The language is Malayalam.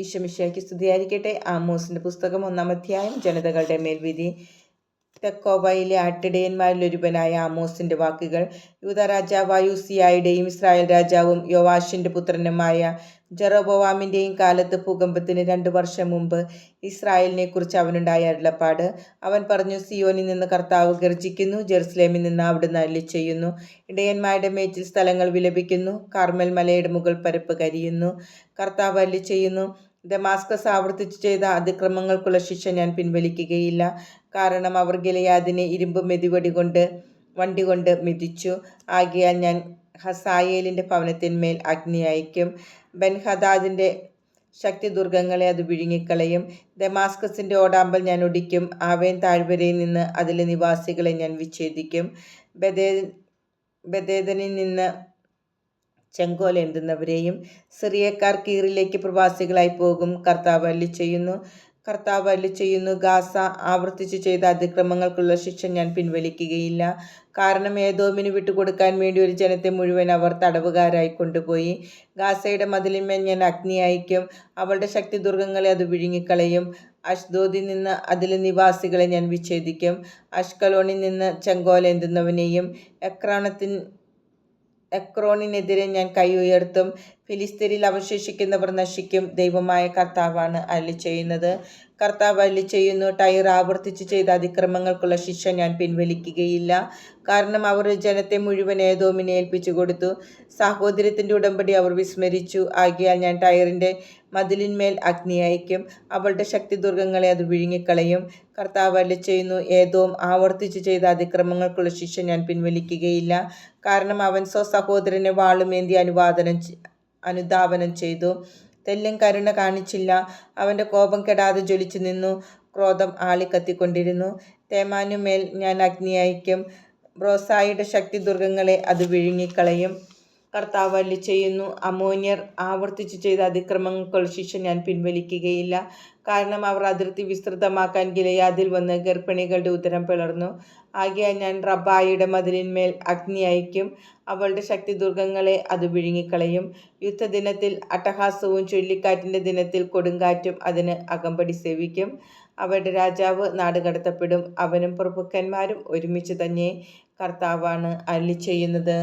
ഈശമിഷയ്ക്ക് സ്തുതിയായിരിക്കട്ടെ. ആമോസിന്റെ പുസ്തകം ഒന്നാം അധ്യായം ജനതകളുടെ മേൽവിധി. തെക്കോവയിലെ ആട്ടിടയന്മാരിലൊരുവനായ ആമോസിന്റെ വാക്കുകൾ യൂത രാജാവായ ഇസ്രായേൽ രാജാവും യോവാഷിന്റെ പുത്രനുമായ ജെറോബോവാമിന്റെയും കാലത്ത് ഭൂകമ്പത്തിന് രണ്ടു വർഷം മുമ്പ് ഇസ്രായേലിനെ കുറിച്ച് അവനുണ്ടായ അരുളപ്പാട്. അവൻ പറഞ്ഞു സിയോനിൽ നിന്ന് കർത്താവ് ഗർജിക്കുന്നു ജെറുസലേമിൽ നിന്ന് അവിടുന്ന് നല്ല ചെയ്യുന്നു. ഇടയന്മാരുടെ മേച്ചിൽ സ്ഥലങ്ങൾ വിലപിക്കുന്നു കാർമൽ മലയുടെ മുകൾ പരപ്പ് കരിയുന്നു. കർത്താവ് അല്ലി ചെയ്യുന്നു ദമാസ്കസ് ആവർത്തിച്ചു ചെയ്ത അതിക്രമങ്ങൾക്കുള്ള ശിക്ഷ ഞാൻ പിൻവലിക്കുകയില്ല. കാരണം അവർ ഗിലയാദിനെ ഇരുമ്പ് മെതിവടി കൊണ്ട് വണ്ടി കൊണ്ട് മിതിച്ചു. ആകിയാൽ ഞാൻ ഹസായേലിന്റെ ഭവനത്തിന്മേൽ അഗ്നി അയക്കും ബൻഹദാദിന്റെ ശക്തി ദുർഗങ്ങളെ അത് വിഴുങ്ങിക്കളയും. ദമാസ്കസിന്റെ ഓടാമ്പൽ ഞാൻ ഒടിക്കും. ആവേൻ താഴ്വരയിൽ നിന്ന് അതിലെ നിവാസികളെ ഞാൻ വിച്ഛേദിക്കും. ബദേ ബദേദനിൽ നിന്ന് ചെങ്കോലേന്തുന്നവരെയും സിറിയക്കാർ കീറിലേക്ക് പ്രവാസികളായി പോകും. കർത്താവ് അല്ലി ചെയ്യുന്നു. കർത്താവ് അല്ലി ചെയ്യുന്നു. ഗാസ ആവർത്തിച്ചു ചെയ്ത അതിക്രമങ്ങൾക്കുള്ള ശിക്ഷ ഞാൻ പിൻവലിക്കുകയില്ല. കാരണം ഏതോമിന് വിട്ടുകൊടുക്കാൻ വേണ്ടി ഒരു ജനത്തെ മുഴുവൻ അവർ തടവുകാരായി കൊണ്ടുപോയി. ഗാസയുടെ മതിലിന്മേൽ ഞാൻ അഗ്നി അയക്കും അവളുടെ ശക്തി ദുർഗങ്ങളെ അത് വിഴുങ്ങിക്കളയും. അഷ്ദോദിൽ നിന്ന് അതിലെ നിവാസികളെ ഞാൻ വിച്ഛേദിക്കും. അഷ്കലോണിൽ നിന്ന് ചെങ്കോലേന്തുന്നവനെയും എക്രാണത്തിൻ എക്രോണിനെതിരെ ഞാൻ കൈ ഉയർത്തും. ഫിലിസ്തീനിൽ അവശേഷിക്കുന്നവർ നശിക്കും. ദൈവമായ കർത്താവാണ് അല്ലി ചെയ്യുന്നത്. കർത്താവ് അല്ലി ചെയ്യുന്നു ടയർ ആവർത്തിച്ച് ചെയ്ത അതിക്രമങ്ങൾക്കുള്ള ശിക്ഷ ഞാൻ പിൻവലിക്കുകയില്ല. കാരണം അവർ ജനത്തെ മുഴുവൻ ഏതോമിനെ ഏൽപ്പിച്ചു കൊടുത്തു. സാഹോദര്യത്തിന്റെ ഉടമ്പടി അവർ വിസ്മരിച്ചു. ആകിയാൽ ഞാൻ ടയറിന്റെ മതിലിന്മേൽ അഗ്നി അയക്കും അവളുടെ ശക്തി ദുർഗങ്ങളെ അത് വിഴുങ്ങിക്കളയും. കർത്താവ് അല്ലി ചെയ്യുന്നു ഏതോം ആവർത്തിച്ച് ചെയ്ത അതിക്രമങ്ങൾക്കുള്ള ശിക്ഷ ഞാൻ പിൻവലിക്കുകയില്ല. കാരണം അവൻ സ്വസഹോദരനെ വാളുമേന്തി അനുവാദനം അനുധാവനം ചെയ്തു. തെല്ലും കരുണ കാണിച്ചില്ല. അവന്റെ കോപം കെടാതെ ജ്വലിച്ചു നിന്നു. ക്രോധം ആളിക്കത്തിക്കൊണ്ടിരുന്നു തേമാനുമേൽ ഞാൻ അഗ്നി അയക്കും ബ്രോസായിയുടെ ശക്തി ദുർഗങ്ങളെ അത് വിഴുങ്ങിക്കളയും. കർത്താവ് അല്ലി ചെയ്യുന്നു. അമോന്യർ ആവർത്തിച്ചു ചെയ്ത അതിക്രമങ്ങൾക്കുള്ള ശിക്ഷ ഞാൻ പിൻവലിക്കുകയില്ല. കാരണം അവർ അതിർത്തി വിസ്തൃതമാക്കാൻ ഗിലയാതിൽ വന്ന് ഗർഭിണികളുടെ ഉദരം പിളർന്നു. ആകയാൽ ഞാൻ റബ്ബായിയുടെ മതിലിന്മേൽ അഗ്നി അയക്കും അവളുടെ ശക്തി ദുർഗങ്ങളെ അത് വിഴുങ്ങിക്കളയും. യുദ്ധദിനത്തിൽ അട്ടഹാസവും ചുഴലിക്കാറ്റിന്റെ ദിനത്തിൽ കൊടുങ്കാറ്റും അതിന് അകമ്പടി സേവിക്കും. അവരുടെ രാജാവ് നാട് കടത്തപ്പെടും. അവനും പ്രഭുക്കന്മാരും ഒരുമിച്ച് തന്നെ കർത്താവാണ് അല്ലി ചെയ്യുന്നത്.